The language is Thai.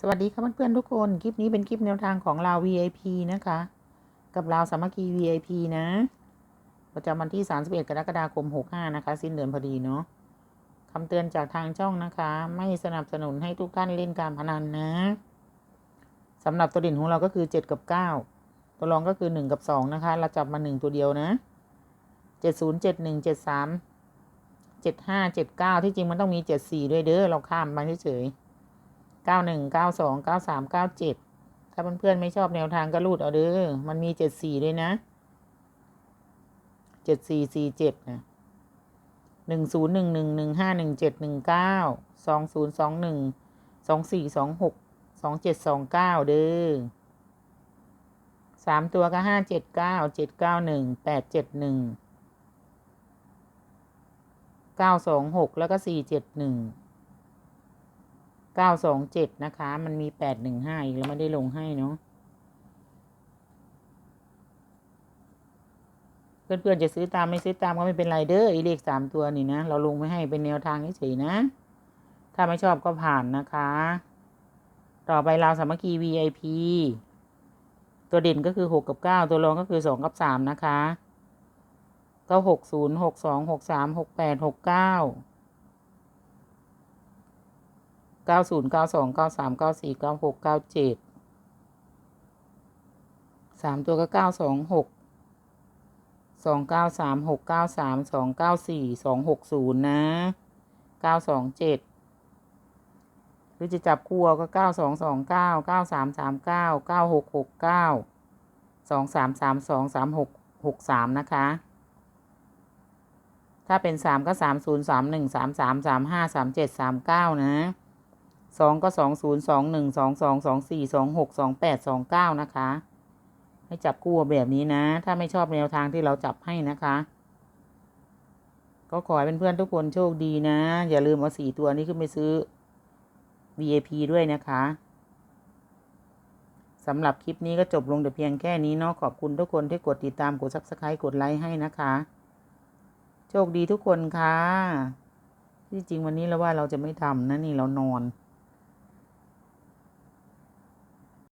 สวัสดีค่ะเพื่อนๆทุกคน คลิปนี้เป็นคลิปแนวทางของเรา VIP นะคะ กับเราสามัคคี VIP นะ ประจำวันที่ 31 กรกฎาคม 65 นะคะ สิ้นเดือนพอดีเนาะคำเตือนจากทางช่องนะคะ ไม่สนับสนุนให้ทุกท่านเล่นการพนันนะสำหรับตัวเด่นของเราก็คือ 7 กับ 9 ตัวรองก็คือ 1 กับ 2 นะคะ เราจับมา 1 ตัวเดียวนะ 70 71 73 75 79 ที่จริงมันต้องมี 74 ด้วยเด้อเราข้ามมาเฉยๆ เก้าหนึ่งเก้าสองเก้าสามเก้าเจ็ดถ้าเพื่อนๆไม่ชอบแนวทางก็รูดเอาเด้อมันมีเจ็ดสี่ด้วยนะเจ็ดสี่สี่เจ็ดนะหนึ่งศูนย์หนึ่งหนึ่งหนึ่งห้าหนึ่งเจ็ดหนึ่งเก้าสองศูนย์สองหนึ่งสองสี่สองหกสองเจ็ดสองเก้าเด้อสามตัวก็ห้าเจ็ดเก้าเจ็ดเก้าหนึ่งแปดเจ็ดหนึ่งเก้าสองหกแล้วก็สี่เจ็ดหนึ่ง เก้าสองเจ็ดนะคะ มันมีแปดหนึ่งห้าอีกแล้วไม่ได้ลงให้เนาะเพื่อนๆจะซื้อตามไม่ซื้อตามก็ไม่เป็นไรเด้อไอเลขสามตัวนี่นะ เราลงไม่ให้เป็นแนวทางเฉยๆนะ ถ้าไม่ชอบก็ผ่านนะคะ ต่อไปเราสามัคคี VIP ตัวเด่นก็คือหกกับเก้าตัวรองก็คือสองกับสามนะคะก็หกศูนย์หกสองหกสามหกแปดหกเก้า เก้าศูนย์เก้าสองเก้าสามเก้าสี่เก้าหกเก้าเจ็ดสามตัวก็เก้าสองหกสองเก้าสามหกเก้าสามสองเก้าสี่สองหกศูนย์นะเก้าสองเจ็ดหรือจะจับคู่ก็เก้าสองสองเก้าเก้าสามสามเก้าเก้าหกหกเก้าสองสามสามสองสามหกหกสามนะคะ ถ้าเป็นสามก็สามศูนย์สามหนึ่งสามสามสามห้าสามเจ็ดสามเก้านะ สองก็สองศูนย์สองหนึ่งสองสองสองสี่สองหกสองแปดสองเก้านะคะ ให้จับคู่แบบนี้นะ ถ้าไม่ชอบแนวทางที่เราจับให้นะคะ ก็ขอให้เพื่อนๆทุกคนโชคดีนะ อย่าลืมเอาสี่ตัวนี้ขึ้นไปซื้อ VIP ด้วยนะคะสำหรับคลิปนี้ก็จบลงแต่เพียงแค่นี้เนาะขอบคุณทุกคนที่กดติดตามกด subscribe กดไลค์ให้นะคะ โชคดีทุกคนค่ะ ที่จริงวันนี้เราว่าเราจะไม่ทำนะนี่เรานอน